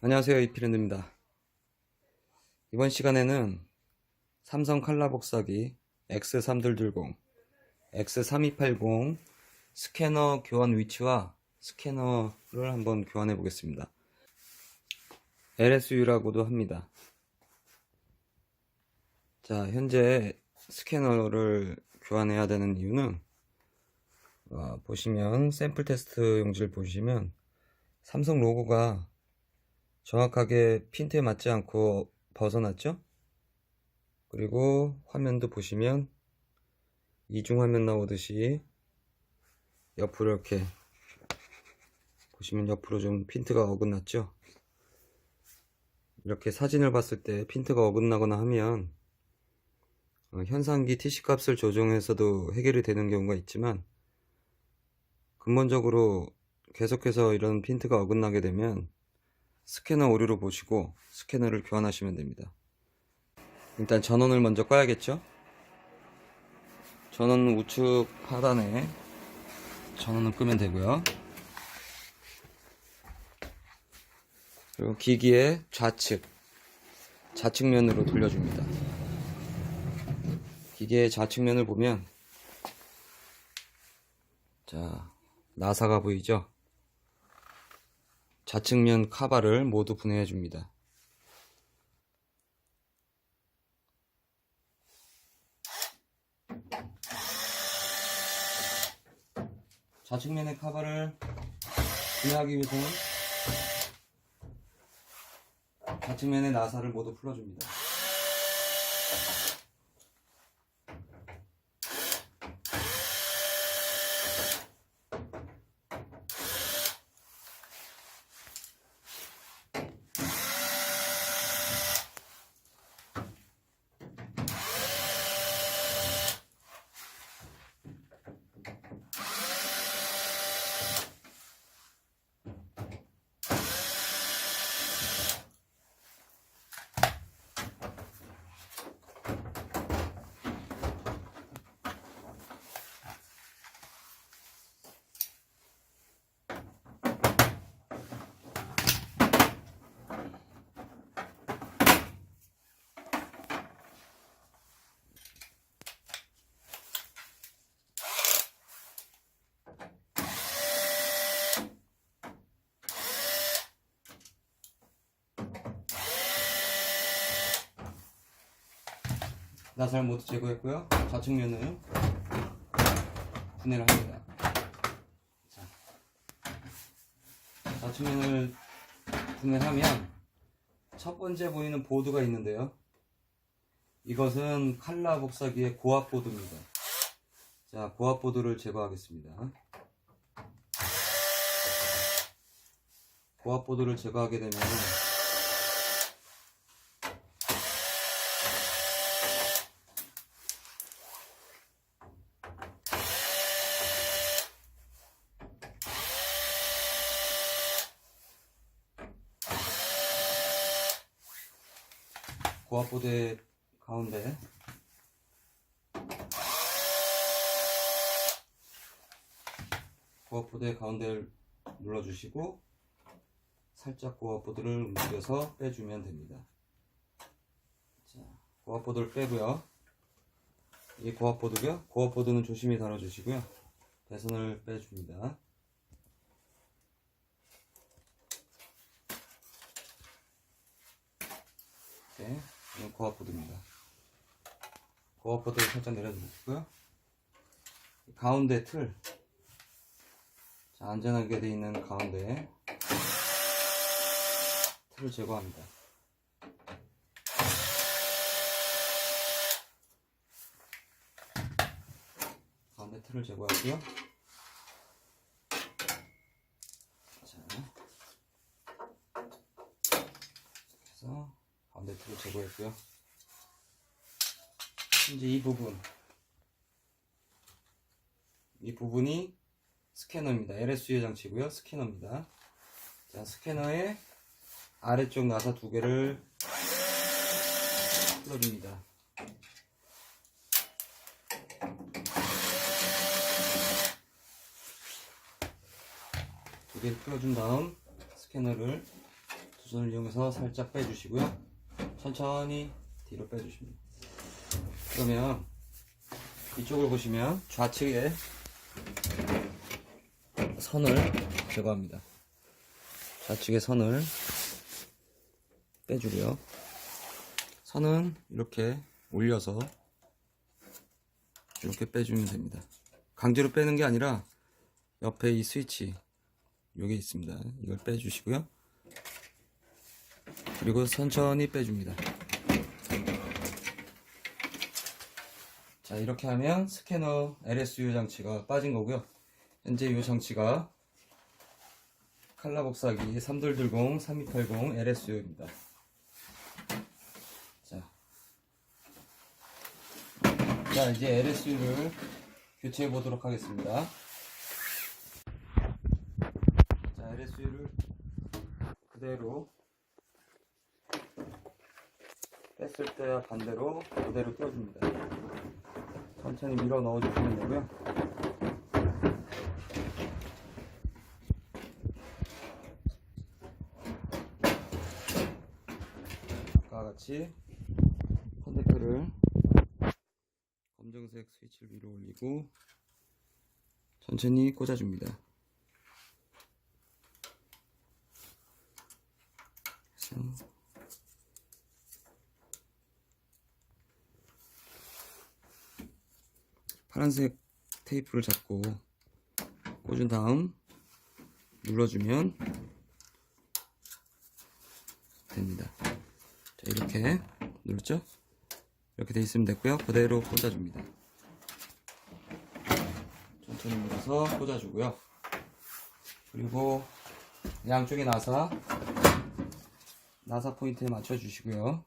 안녕하세요 이피랜드입니다. 이번 시간에는 삼성 칼라 복사기 X3220 X3280 스캐너 교환 위치와 스캐너를 한번 교환해 보겠습니다. LSU라고도 합니다. 자 현재 스캐너를 교환해야 되는 이유는 어, 보시면 샘플 테스트 용지를 보시면 삼성 로고가 정확하게 핀트에 맞지 않고 벗어났죠? 그리고 화면도 보시면 이중 화면 나오듯이 옆으로 이렇게 보시면 옆으로 좀 핀트가 어긋났죠? 이렇게 사진을 봤을 때 핀트가 어긋나거나 하면 어, 현상기 TC 값을 조정해서도 해결이 되는 경우가 있지만 근본적으로 계속해서 이런 핀트가 어긋나게 되면 스캐너 오류로 보시고 스캐너를 교환하시면 됩니다. 일단 전원을 먼저 꺼야겠죠? 전원 우측 하단에 전원을 끄면 되고요. 그리고 기기의 좌측, 좌측면으로 돌려줍니다. 기계의 좌측면을 보면 자, 나사가 보이죠? 좌측면 카바를 모두 분해해 줍니다. 좌측면의 카바를 분해하기 위해서는 좌측면의 나사를 모두 풀어줍니다. 나사를 모두 제거했고요. 좌측면을 분해를 합니다. 자, 좌측면을 분해하면 첫 번째 보이는 보드가 있는데요. 이것은 칼라 복사기의 고압 보드입니다. 자, 고압 보드를 제거하겠습니다. 고압 보드를 제거하게 되면 보드의 가운데 고압보드의 가운데를 눌러주시고 살짝 고압보드를 움직여서 빼주면 됩니다. 자, 고압보드를 빼고요. 이 고압보드고요. 고압보드는 조심히 다뤄주시고요. 배선을 빼줍니다. 고압보드입니다. 고압보드를 살짝 내려주고요. 가운데 틀, 자, 안전하게 되어 있는 가운데 틀을 제거합니다. 가운데 틀을 제거하고요. 자, 그래서 가운데 틀을 제 거했고요. 이제 이 부분, 이 부분이 스캐너입니다. LSU 장치고요. 스캐너입니다. 자, 스캐너의 아래쪽 나사 두 개를 풀어줍니다. 두 개를 풀어준 다음 스캐너를 두 손을 이용해서 살짝 빼주시고요. 천천히 뒤로 빼주십니다. 그러면 이쪽을 보시면 좌측에 선을 제거합니다. 좌측에 선을 빼주고요. 선은 이렇게 올려서 이렇게 빼주면 됩니다. 강제로 빼는 게 아니라 옆에 이 스위치 여기 있습니다. 이걸 빼주시고요. 그리고 천천히 빼줍니다. 자 이렇게 하면 스캐너 LSU 장치가 빠진 거고요. 현재 이 장치가 칼라 복사기 3210 3280 LSU입니다. 자, 자 이제 LSU를 교체해 보도록 하겠습니다. 자 LSU를 그대로 뺐을 때와 반대로 그대로 껴줍니다. 천천히 밀어 넣어주시면 되고요. 아까 같이 컨택터를 검정색 스위치를 위로 올리고 천천히 꽂아줍니다. 그래서 파란색 테이프를 잡고 꽂은 다음 눌러주면 됩니다. 자, 이렇게 눌렀죠? 이렇게 돼 있으면 됐고요. 그대로 꽂아줍니다. 천천히 눌러서 꽂아주고요. 그리고 양쪽에 나사 나사 포인트에 맞춰주시고요.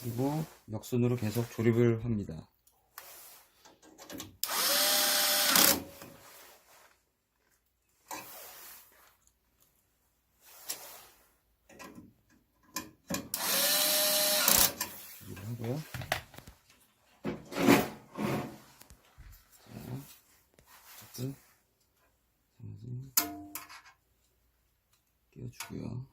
그리고 역순으로 계속 조립을 합니다. 조립을 하고요. 자, 어쨌든 나머지 끼워주고요.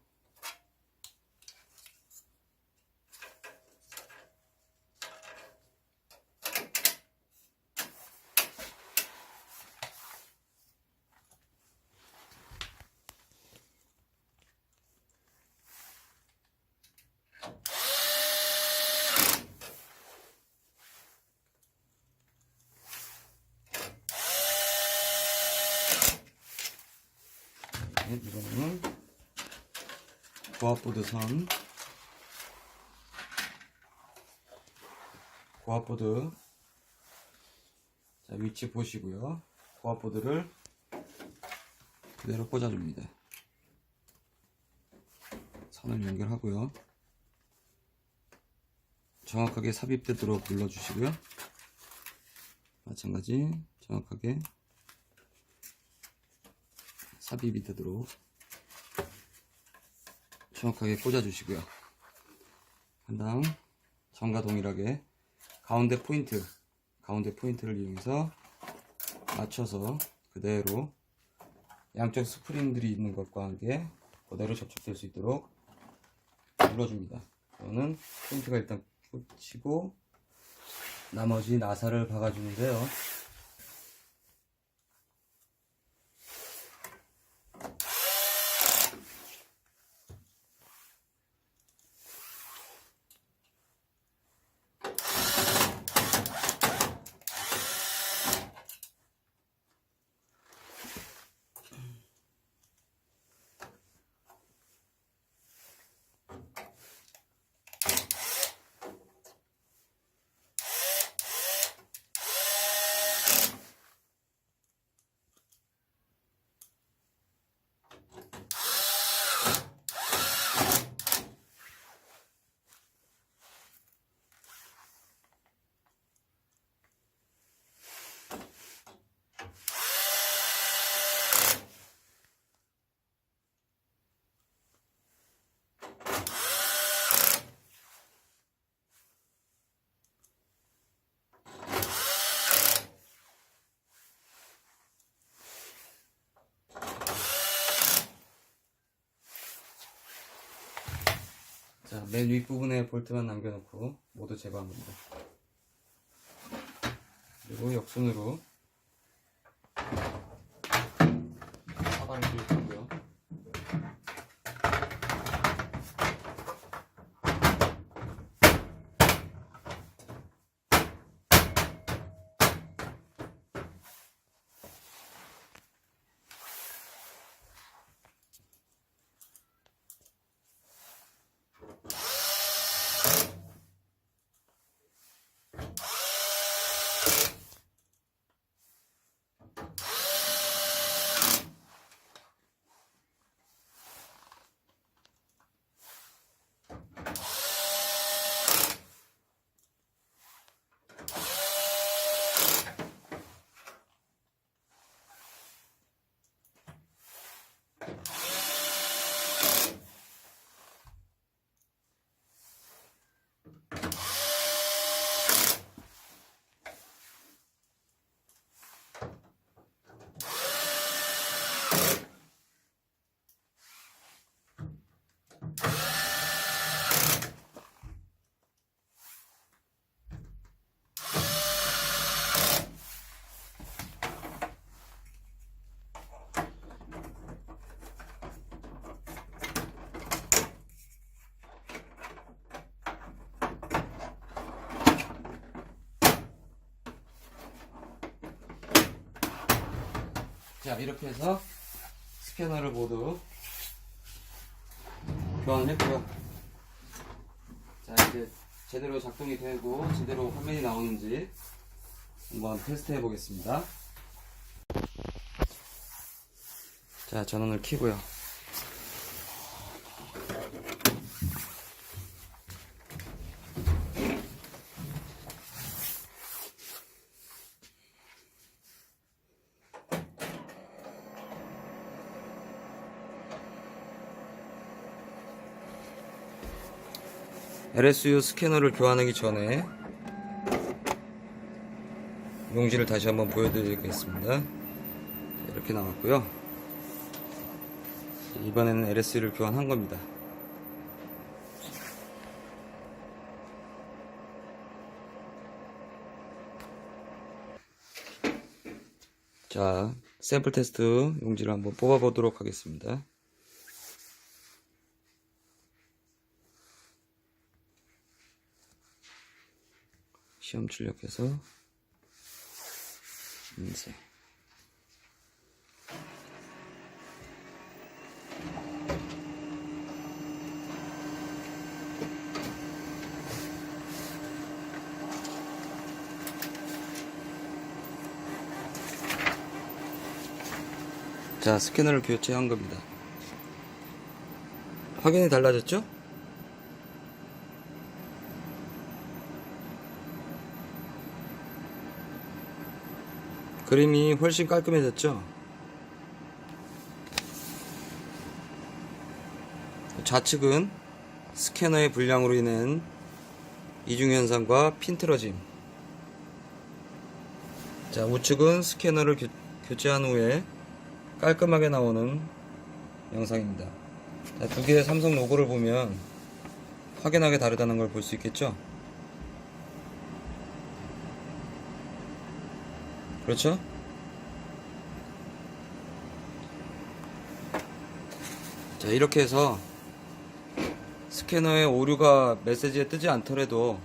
이거는 고압보드 선 고압보드. 자 위치 보시고요. 고압보드를 그대로 꽂아줍니다. 선을 연결하고요. 정확하게 삽입되도록 눌러주시고요. 마찬가지 정확하게 삽입이 되도록 정확하게 꽂아주시고요. 한 다음 전과 동일하게 가운데 포인트, 가운데 포인트를 이용해서 맞춰서 그대로 양쪽 스프링들이 있는 것과 함께 그대로 접촉될 수 있도록 눌러줍니다. 저는 포인트가 일단 꽂히고 나머지 나사를 박아주는데요. 맨 윗부분에 볼트만 남겨놓고 모두 제거합니다. 그리고 역순으로 사발을 끼우고요. 자 이렇게 해서 스캐너를 모두 교환했고요. 자 이제 제대로 작동이 되고 제대로 화면이 나오는지 한번 테스트 해 보겠습니다. 자 전원을 켜고요 LSU 스캐너를 교환하기 전에 용지를 다시 한번 보여드리겠습니다. 이렇게 나왔고요. 이번에는 LSU를 교환한 겁니다. 자, 샘플 테스트 용지를 한번 뽑아보도록 하겠습니다. 시험 출력해서 인쇄 자 스캐너를 교체한 겁니다 확연히 달라졌죠? 그림이 훨씬 깔끔해졌죠? 좌측은 스캐너의 불량으로 인한 이중현상과 핀 틀어짐 자 우측은 스캐너를 교, 교체한 후에 깔끔하게 나오는 영상입니다 자, 두 개의 삼성 로고를 보면 확연하게 다르다는 걸 볼 수 있겠죠? 그렇죠? 자, 이렇게 해서 스캐너에 오류가 메시지에 뜨지 않더라도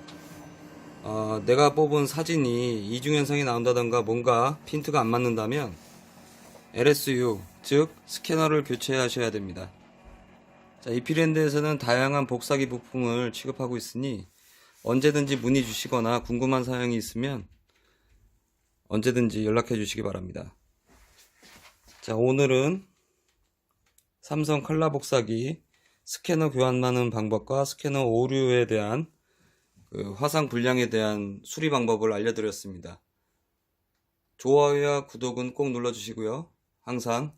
어, 내가 뽑은 사진이 이중현상이 나온다던가 뭔가 핀트가 안 맞는다면 LSU 즉 스캐너를 교체하셔야 됩니다. 자, 이피랜드에서는 다양한 복사기 부품을 취급하고 있으니 언제든지 문의 주시거나 궁금한 사항이 있으면 언제든지 연락해 주시기 바랍니다. 자, 오늘은 삼성 칼라 복사기 스캐너 교환하는 방법과 스캐너 오류에 대한 그 화상 불량에 대한 수리 방법을 알려드렸습니다. 좋아요와 구독은 꼭 눌러주시고요. 항상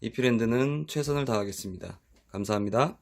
이피랜드는 최선을 다하겠습니다. 감사합니다.